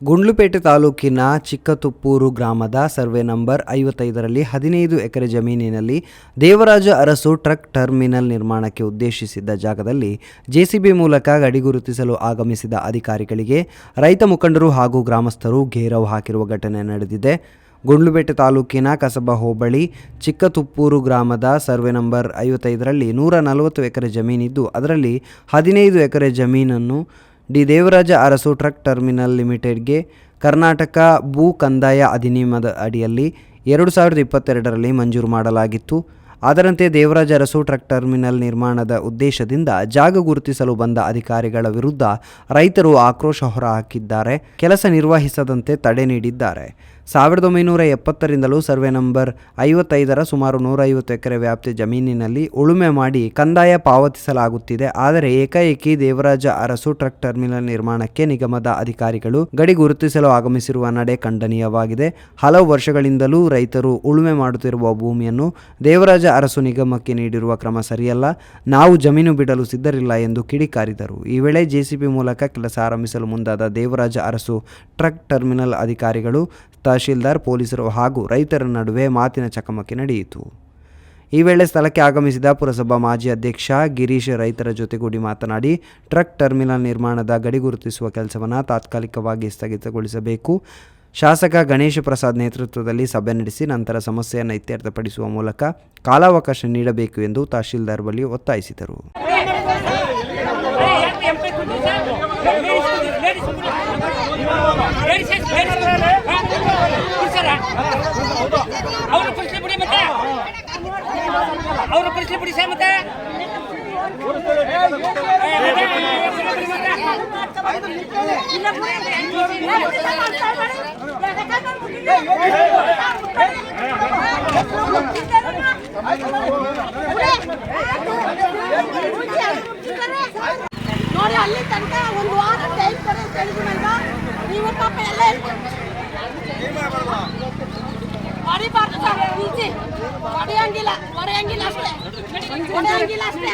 ಗುಂಡ್ಲುಪೇಟೆ ತಾಲೂಕಿನ ಚಿಕ್ಕತುಪ್ಪೂರು ಗ್ರಾಮದ survey number ಐವತ್ತೈದರಲ್ಲಿ ಹದಿನೈದು ಎಕರೆ ಜಮೀನಿನಲ್ಲಿ ದೇವರಾಜ ಅರಸು ಟ್ರಕ್ ಟರ್ಮಿನಲ್ ನಿರ್ಮಾಣಕ್ಕೆ ಉದ್ದೇಶಿಸಿದ್ದ ಜಾಗದಲ್ಲಿ ಜೆಸಿಬಿ ಮೂಲಕ ಗಡಿ ಗುರುತಿಸಲು ಆಗಮಿಸಿದ ಅಧಿಕಾರಿಗಳಿಗೆ ರೈತ ಮುಖಂಡರು ಹಾಗೂ ಗ್ರಾಮಸ್ಥರು ಘೇರವು ಹಾಕಿರುವ ಘಟನೆ ನಡೆದಿದೆ. ಗುಂಡ್ಲುಪೇಟೆ ತಾಲೂಕಿನ ಕಸಬಾ ಹೋಬಳಿ ಚಿಕ್ಕತುಪ್ಪೂರು ಗ್ರಾಮದ ಸರ್ವೆ ನಂಬರ್ ಐವತ್ತೈದರಲ್ಲಿ ನೂರ ನಲವತ್ತು ಎಕರೆ ಜಮೀನಿದ್ದು ಅದರಲ್ಲಿ ಹದಿನೈದು ಎಕರೆ ಜಮೀನನ್ನು D Devaraja Arasu truck terminal ಲಿಮಿಟೆಡ್ಗೆ Karnataka ಭೂ ಕಂದಾಯ ಅಧಿನಿಯಮದ ಅಡಿಯಲ್ಲಿ ಎರಡು ಸಾವಿರದ ಇಪ್ಪತ್ತೆರಡರಲ್ಲಿ ಮಂಜೂರು ಮಾಡಲಾಗಿತ್ತು. ಅದರಂತೆ ದೇವರಾಜ ಅರಸು ಟ್ರಕ್ ಟರ್ಮಿನಲ್ ನಿರ್ಮಾಣದ ಉದ್ದೇಶದಿಂದ ಜಾಗ ಗುರುತಿಸಲು ಬಂದ ಅಧಿಕಾರಿಗಳ ವಿರುದ್ಧ ರೈತರು ಆಕ್ರೋಶ ಹೊರಹಾಕಿದ್ದಾರೆ. ಕೆಲಸ ನಿರ್ವಹಿಸದಂತೆ ತಡೆ ನೀಡಿದ್ದಾರೆ. ಸಾವಿರದ ಒಂಬೈನೂರ ಎಪ್ಪತ್ತರಿಂದಲೂ ಸರ್ವೆ ನಂಬರ್ ಐವತ್ತೈದರ ಸುಮಾರು ನೂರೈವತ್ತು ಎಕರೆ ವ್ಯಾಪ್ತಿಯ ಜಮೀನಿನಲ್ಲಿ ಉಳುಮೆ ಮಾಡಿ ಕಂದಾಯ ಪಾವತಿಸಲಾಗುತ್ತಿದೆ. ಆದರೆ ಏಕಾಏಕಿ ದೇವರಾಜ ಅರಸು ಟ್ರಕ್ ಟರ್ಮಿನಲ್ ನಿರ್ಮಾಣಕ್ಕೆ ನಿಗಮದ ಅಧಿಕಾರಿಗಳು ಗಡಿ ಗುರುತಿಸಲು ಆಗಮಿಸಿರುವ ನಡೆ ಖಂಡನೀಯವಾಗಿದೆ. ಹಲವು ವರ್ಷಗಳಿಂದಲೂ ರೈತರು ಉಳುಮೆ ಮಾಡುತ್ತಿರುವ ಭೂಮಿಯನ್ನು ದೇವರಾಜ ಅರಸು ನಿಗಮಕ್ಕೆ ನೀಡಿರುವ ಕ್ರಮ ಸರಿಯಲ್ಲ. ನಾವು ಜಮೀನು ಬಿಡಲು ಸಿದ್ಧರಿಲ್ಲ ಎಂದು ಕಿಡಿಕಾರಿದರು. ಈ ವೇಳೆ ಜೆಸಿಬಿ ಮೂಲಕ ಕೆಲಸ ಆರಂಭಿಸಲು ಮುಂದಾದ ದೇವರಾಜ ಅರಸು, ಟ್ರಕ್ ಟರ್ಮಿನಲ್ ಅಧಿಕಾರಿಗಳು, ತಹಶೀಲ್ದಾರ್, ಪೊಲೀಸರು ಹಾಗೂ ರೈತರ ನಡುವೆ ಮಾತಿನ ಚಕಮಕಿ ನಡೆಯಿತು. ಈ ವೇಳೆ ಸ್ಥಳಕ್ಕೆ ಆಗಮಿಸಿದ ಪುರಸಭಾ ಮಾಜಿ ಅಧ್ಯಕ್ಷ ಗಿರೀಶ್ ರೈತರ ಜೊತೆಗೂಡಿ ಮಾತನಾಡಿ, ಟ್ರಕ್ ಟರ್ಮಿನಲ್ ನಿರ್ಮಾಣದ ಗಡಿ ಗುರುತಿಸುವ ಕೆಲಸವನ್ನು ತಾತ್ಕಾಲಿಕವಾಗಿ ಸ್ಥಗಿತಗೊಳಿಸಬೇಕು. ಶಾಸಕ ಗಣೇಶ ಪ್ರಸಾದ್ ನೇತೃತ್ವದಲ್ಲಿ ಸಭೆ ನಡೆಸಿ ನಂತರ ಸಮಸ್ಯೆಯನ್ನು ಇತ್ಯರ್ಥಪಡಿಸುವ ಮೂಲಕ ಕಾಲಾವಕಾಶ ನೀಡಬೇಕು ಎಂದು ತಹಶೀಲ್ದಾರ್ ಬಳಿ ಒತ್ತಾಯಿಸಿದರು. ಅವ್ರ ನೋಡಿ ಅಲ್ಲಿ ತನಕ ಒಂದು ವಾರ ಟೈಮ್ ಕೊಡಿ ಅಂತ ಹೇಳಿದ್ನಲ್ವಾ ನೀವು ಪಾಪ ಎಲ್ಲ ಹೊಡಿಬಾರ್ದು ಸರ್ ನಿಲ್ಸಿ ಹೊಡೆಯಂಗಿಲ್ಲ ಹೊಡೆಯಂಗಿಲ್ಲ ಅಷ್ಟೇ ಹೊಡೆಯಂಗಿಲ್ಲ ಅಷ್ಟೇ